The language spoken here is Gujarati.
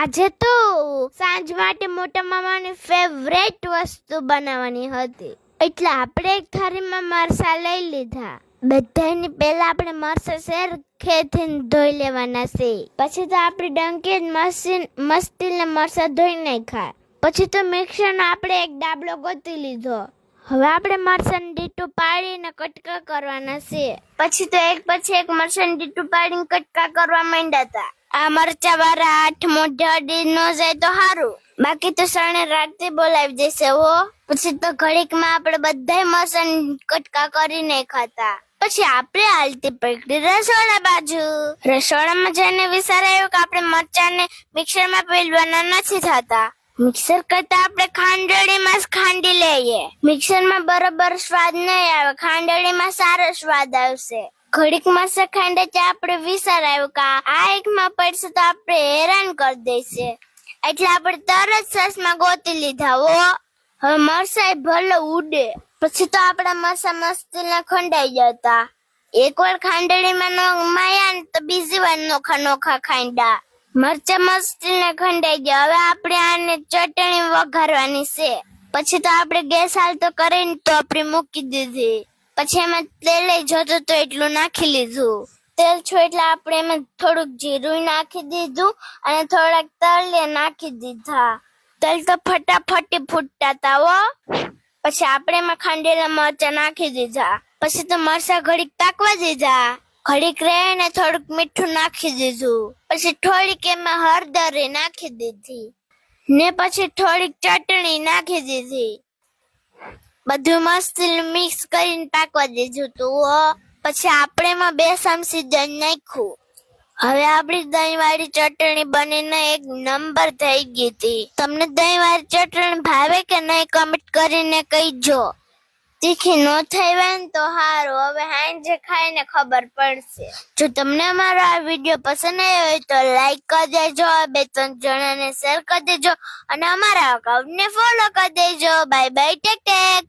આજે તો સાંજ માટે મોટા મામાની ફેવરેટ વસ્તુ બનાવવાની હતી. એટલે આપણે એક થાળીમાં મરસા લઈ લીધા. બધાની પહેલા આપણે મરસા શેર ખેથી ધોઈ લેવાના છે. પછી તો આપણી ડંકી મશીન, મસ્તીને મરસા ધોઈ નાખ્યા. પછી તો મિક્સરનો આપણે એક ડાબલો ગોતી લીધો. હવે આપણે મરસાને ડીટું પાડીને કટકા કરવાના છે. પછી તો એક પછી એક મરસાને ડીટું પાડીને કટકા કરવા માંડ્યા હતા. આ મરચા વાળા આઠ મોઢે અડી ન જાય તો સારું બાકી તો શરણે રાતે બોલાવી દેશે, હો. પછી તો ઘડીકમાં આપણે બધાય મસન કટકા કરીને ખાતા પછી આપણે હાલતી પકડી રસોડા બાજુ. રસોડામાં જઈને વિચારાયું કે આપણે મરચાને મિક્સરમાં પીલવાના નથી થતા. મિક્સર કરતા આપણે ખાંડળીમાં ખાંડી લઈએ. મિક્સરમાં બરોબર સ્વાદ નહીં આવે, ખાંડળીમાં સારો સ્વાદ આવશે. ઘડીક મરસા ખાંડે ત્યાં આપણે વિચાર આવ્યો કે આ એકમાં પડશે તો આપણે હેરાન કરી દેશે. એટલે આપણે તરત સસમાં ગોતી લીધા ઓ હવે મરસા ભલે ઉડે. પછી તો આપણા મરસા મસ્તીના ખંડાઈ જતા એકવાર વાર ખાંડળીમાં નો માયા ને તો બીજી વાર નોખા નોખા ખાંડા મરચા મસ્તીને ખંડાઈ ગયા. હવે આપણે આને ચટણી વઘારવાની છે. પછી તો આપણે ગેસ હાલ તો કરીને તો આપણે મૂકી દીધી. પછી એમાં તેલ જોતું તો એટલું નાખી લીધું. તેલ છો એટલે આપણે એમાં થોડુંક જીરું નાખી દીધું અને થોડાક તલ નાખી દીધા. તલ તો ફટાફટી ફૂટતા હતા હો. પછી આપણે એમાં ખાંડેલા મરચા નાખી દીધા. પછી તો મરચા ઘડીક પાકવા દીધા. ઘડીક રે ને થોડુંક મીઠું નાખી દીધું. પછી થોડીક એમાં હળદર નાખી દીધી. ને પછી થોડીક ચટણી નાખી દીધી. બધું મસ્ત મિક્સ કરીને પાકવા દીધું તું પછી આપણે એમાં બે ચમચી દહીં નાખ્યું. હવે આપણી દહીં વાળી ચટણી બનીને એક નંબર થઈ ગઈ હતી. તમને દહીં વાળી ચટણી ભાવે કે નહીં કમેન્ટ કરીને કહીજો. તીખી નો થઈ હોય ને તો સારું હવે હાંજે ખાઈને ખબર પડશે. જો તમને અમારો આ વીડિયો પસંદ આવ્યો હોય તો લાઈક કરી દેજો, બે ત્રણ જણાને શેર કરી દેજો, અને અમારા અકાઉન્ટને ફોલો કરી દેજો. Bye bye take tech